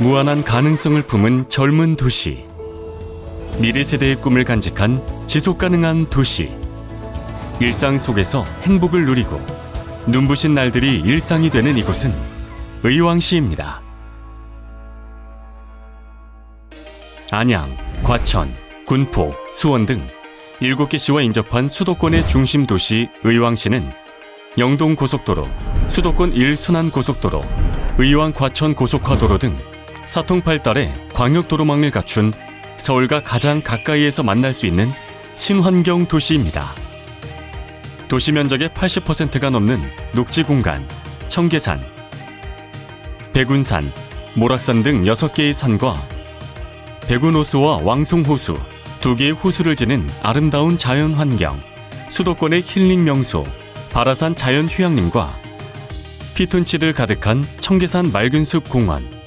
무한한 가능성을 품은 젊은 도시. 미래 세대의 꿈을 간직한 지속 가능한 도시. 일상 속에서 행복을 누리고 눈부신 날들이 일상이 되는 이곳은 의왕시입니다. 안양, 과천, 군포, 수원 등 7개 시와 인접한 수도권의 중심 도시 의왕시는 영동 고속도로, 수도권 1순환 고속도로, 의왕 과천 고속화도로 등 사통팔달의 광역도로망을 갖춘 서울과 가장 가까이에서 만날 수 있는 친환경 도시입니다. 도시 면적의 80%가 넘는 녹지 공간, 청계산, 백운산, 모락산 등 6개의 산과 백운호수와 왕송호수, 두 개의 호수를 지닌 아름다운 자연 환경, 수도권의 힐링 명소, 바라산 자연 휴양림과 피톤치드 가득한 청계산 맑은 숲 공원,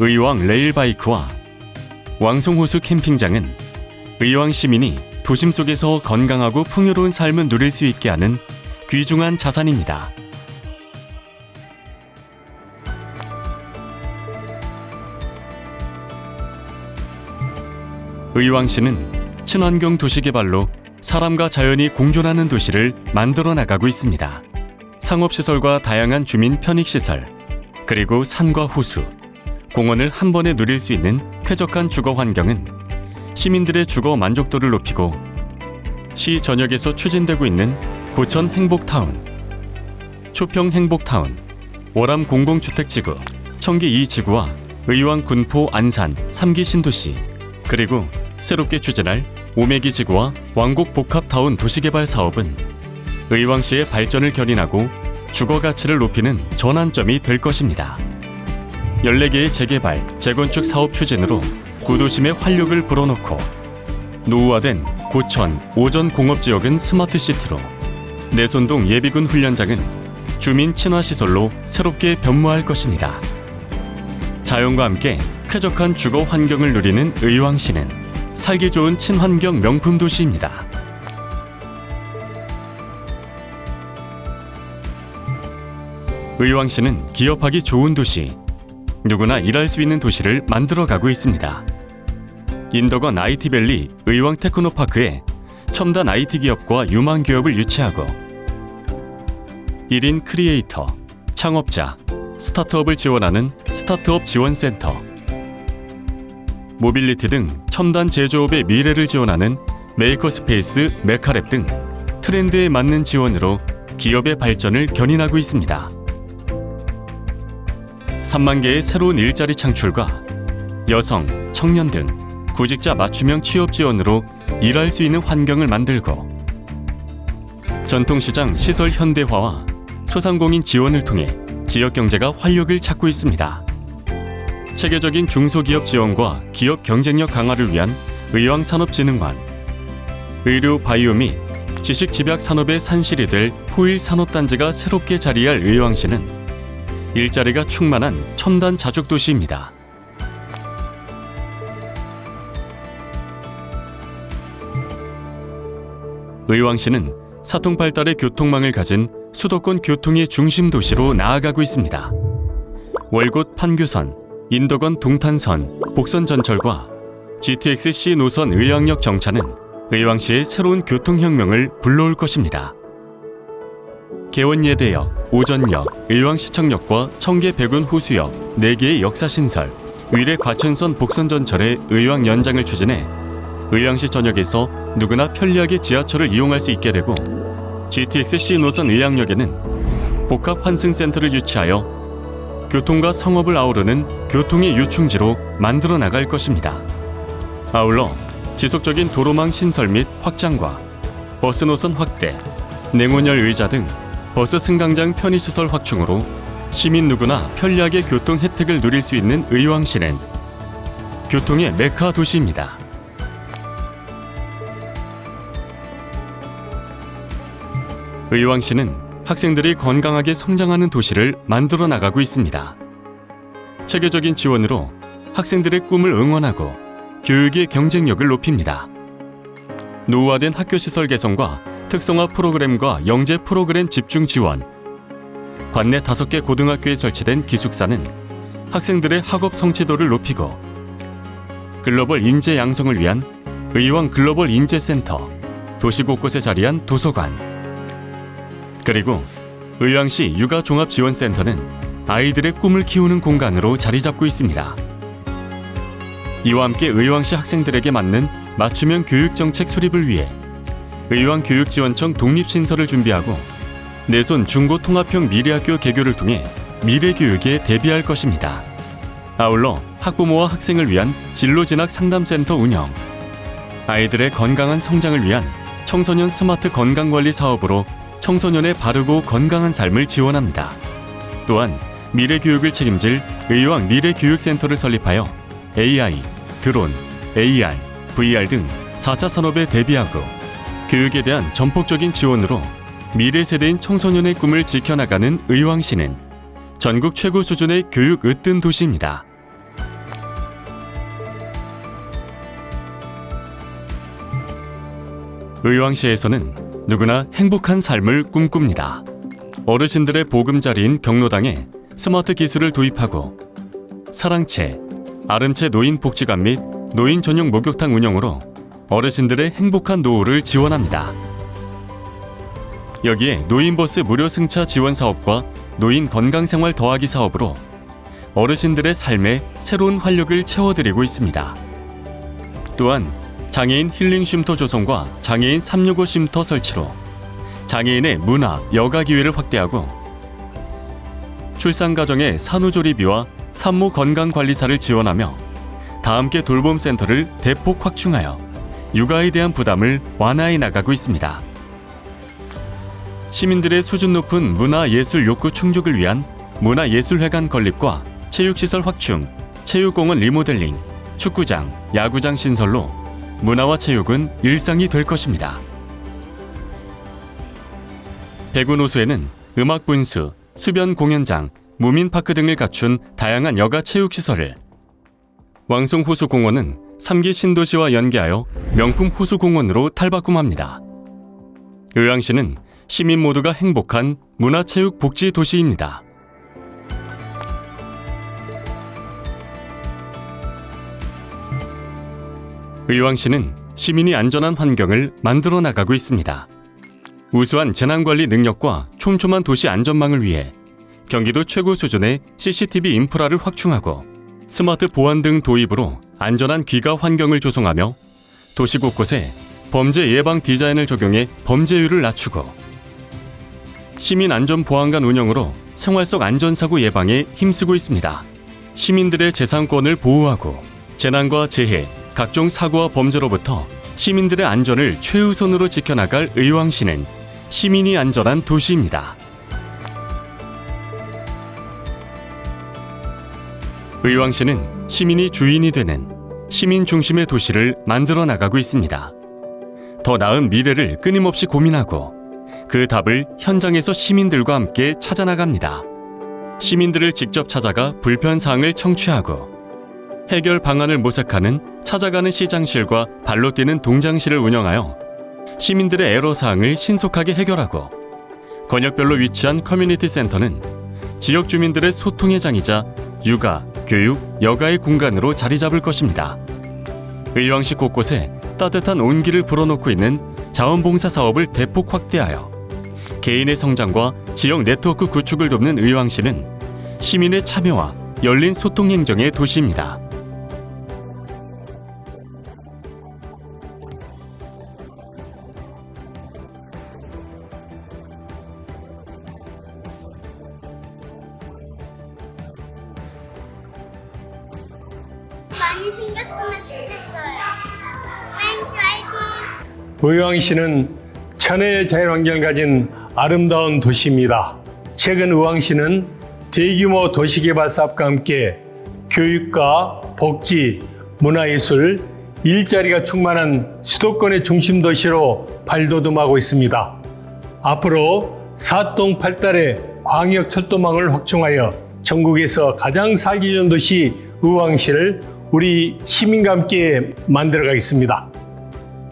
의왕 레일바이크와 왕송호수 캠핑장은 의왕 시민이 도심 속에서 건강하고 풍요로운 삶을 누릴 수 있게 하는 귀중한 자산입니다. 의왕시는 친환경 도시 개발로 사람과 자연이 공존하는 도시를 만들어 나가고 있습니다. 상업시설과 다양한 주민 편익시설, 그리고 산과 호수, 공원을 한 번에 누릴 수 있는 쾌적한 주거 환경은 시민들의 주거 만족도를 높이고 시 전역에서 추진되고 있는 고천 행복타운, 초평 행복타운, 월암 공공주택지구, 청기 2지구와 의왕 군포 안산 3기 신도시, 그리고 새롭게 추진할 오메기 지구와 왕곡 복합타운 도시개발 사업은 의왕시의 발전을 견인하고 주거 가치를 높이는 전환점이 될 것입니다. 14개의 재개발, 재건축 사업 추진으로 구도심에 활력을 불어넣고 노후화된 고천, 오전 공업지역은 스마트시티로 내손동 예비군 훈련장은 주민 친화시설로 새롭게 변모할 것입니다. 자연과 함께 쾌적한 주거 환경을 누리는 의왕시는 살기 좋은 친환경 명품 도시입니다. 의왕시는 기업하기 좋은 도시, 누구나 일할 수 있는 도시를 만들어가고 있습니다. 인덕원 IT밸리 의왕 테크노파크에 첨단 IT 기업과 유망 기업을 유치하고 1인 크리에이터, 창업자, 스타트업을 지원하는 스타트업 지원센터, 모빌리티 등 첨단 제조업의 미래를 지원하는 메이커스페이스 메카랩 등 트렌드에 맞는 지원으로 기업의 발전을 견인하고 있습니다. 3만 개의 새로운 일자리 창출과 여성, 청년 등 구직자 맞춤형 취업 지원으로 일할 수 있는 환경을 만들고 전통시장 시설 현대화와 소상공인 지원을 통해 지역 경제가 활력을 찾고 있습니다. 체계적인 중소기업 지원과 기업 경쟁력 강화를 위한 의왕산업진흥원, 의료 바이오 및 지식 집약 산업의 산실이 될 포일 산업단지가 새롭게 자리할 의왕시는 일자리가 충만한 첨단 자족 도시입니다. 의왕시는 사통팔달의 교통망을 가진 수도권 교통의 중심 도시로 나아가고 있습니다. 월곶 판교선, 인덕원 동탄선, 복선 전철과 GTX C 노선 의왕역 정차는 의왕시의 새로운 교통혁명을 불러올 것입니다. 개원예대역, 오전역, 의왕시청역과 청계 백운 호수역 4개의 역사 신설, 위례 과천선 복선 전철의 의왕 연장을 추진해 의왕시 전역에서 누구나 편리하게 지하철을 이용할 수 있게 되고 GTX C 노선 의왕역에는 복합 환승센터를 유치하여 교통과 상업을 아우르는 교통의 유충지로 만들어 나갈 것입니다. 아울러 지속적인 도로망 신설 및 확장과 버스 노선 확대, 냉온열 의자 등 버스 승강장 편의시설 확충으로 시민 누구나 편리하게 교통 혜택을 누릴 수 있는 의왕시는 교통의 메카 도시입니다. 의왕시는 학생들이 건강하게 성장하는 도시를 만들어 나가고 있습니다. 체계적인 지원으로 학생들의 꿈을 응원하고 교육의 경쟁력을 높입니다. 노후화된 학교 시설 개선과 특성화 프로그램과 영재 프로그램 집중 지원, 관내 5개 고등학교에 설치된 기숙사는 학생들의 학업 성취도를 높이고 글로벌 인재 양성을 위한 의왕 글로벌 인재 센터, 도시 곳곳에 자리한 도서관, 그리고 의왕시 육아 종합 지원 센터는 아이들의 꿈을 키우는 공간으로 자리 잡고 있습니다. 이와 함께 의왕시 학생들에게 맞는 맞춤형 교육 정책 수립을 위해 의왕교육지원청 독립신설을 준비하고 내손 중고통합형 미래학교 개교를 통해 미래교육에 대비할 것입니다. 아울러 학부모와 학생을 위한 진로진학 상담센터 운영, 아이들의 건강한 성장을 위한 청소년 스마트 건강관리 사업으로 청소년의 바르고 건강한 삶을 지원합니다. 또한 미래교육을 책임질 의왕 미래교육센터를 설립하여 AI, 드론, AR, VR 등 4차 산업에 대비하고 교육에 대한 전폭적인 지원으로 미래 세대인 청소년의 꿈을 지켜나가는 의왕시는 전국 최고 수준의 교육 으뜸 도시입니다. 의왕시에서는 누구나 행복한 삶을 꿈꿉니다. 어르신들의 보금자리인 경로당에 스마트 기술을 도입하고 사랑채, 아름채 노인 복지관 및 노인 전용 목욕탕 운영으로 어르신들의 행복한 노후를 지원합니다. 여기에 노인버스 무료 승차 지원 사업과 노인 건강생활 더하기 사업으로 어르신들의 삶에 새로운 활력을 채워드리고 있습니다. 또한 장애인 힐링 쉼터 조성과 장애인 365 쉼터 설치로 장애인의 문화, 여가 기회를 확대하고 출산 가정의 산후조리비와 산모 건강 관리사를 지원하며 다함께 돌봄 센터를 대폭 확충하여 육아에 대한 부담을 완화해 나가고 있습니다. 시민들의 수준 높은 문화 예술 욕구 충족을 위한 문화예술회관 건립과 체육시설 확충, 체육공원 리모델링, 축구장, 야구장 신설로 문화와 체육은 일상이 될 것입니다. 백운호수에는 음악 분수, 수변 공연장, 무민파크 등을 갖춘 다양한 여가 체육시설을 왕송호수공원은 3기 신도시와 연계하여 명품 호수공원으로 탈바꿈합니다. 의왕시는 시민 모두가 행복한 문화체육 복지 도시입니다. 의왕시는 시민이 안전한 환경을 만들어 나가고 있습니다. 우수한 재난관리 능력과 촘촘한 도시 안전망을 위해 경기도 최고 수준의 CCTV 인프라를 확충하고 스마트 보안 등 도입으로 안전한 귀가 환경을 조성하며 도시 곳곳에 범죄 예방 디자인을 적용해 범죄율을 낮추고 시민 안전 보안관 운영으로 생활 속 안전사고 예방에 힘쓰고 있습니다. 시민들의 재산권을 보호하고 재난과 재해, 각종 사고와 범죄로부터 시민들의 안전을 최우선으로 지켜나갈 의왕시는 시민이 안전한 도시입니다. 의왕시는 시민이 주인이 되는 시민 중심의 도시를 만들어 나가고 있습니다. 더 나은 미래를 끊임없이 고민하고 그 답을 현장에서 시민들과 함께 찾아 나갑니다. 시민들을 직접 찾아가 불편 사항을 청취하고 해결 방안을 모색하는 찾아가는 시장실과 발로 뛰는 동장실을 운영하여 시민들의 애로 사항을 신속하게 해결하고 권역별로 위치한 커뮤니티 센터는 지역 주민들의 소통의 장이자 육아, 교육, 여가의 공간으로 자리 잡을 것입니다. 의왕시 곳곳에 따뜻한 온기를 불어넣고 있는 자원봉사 사업을 대폭 확대하여 개인의 성장과 지역 네트워크 구축을 돕는 의왕시는 시민의 참여와 열린 소통 행정의 도시입니다. 많이 생겼으면 좋겠어요. 땡스 화이팅! 의왕시는 천혜의 자연환경을 가진 아름다운 도시입니다. 최근 의왕시는 대규모 도시개발 사업과 함께 교육과 복지, 문화예술, 일자리가 충만한 수도권의 중심 도시로 발돋움하고 있습니다. 앞으로 사동 8달의 광역 철도망을 확충하여 전국에서 가장 살기 좋은 도시 의왕시를 우리 시민과 함께 만들어가겠습니다.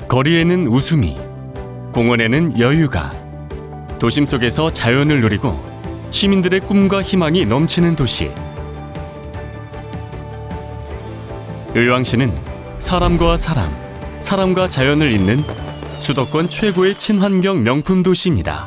거리에는 웃음이, 공원에는 여유가, 도심 속에서 자연을 누리고 시민들의 꿈과 희망이 넘치는 도시. 의왕시는 사람과 사람, 사람과 자연을 잇는 수도권 최고의 친환경 명품 도시입니다.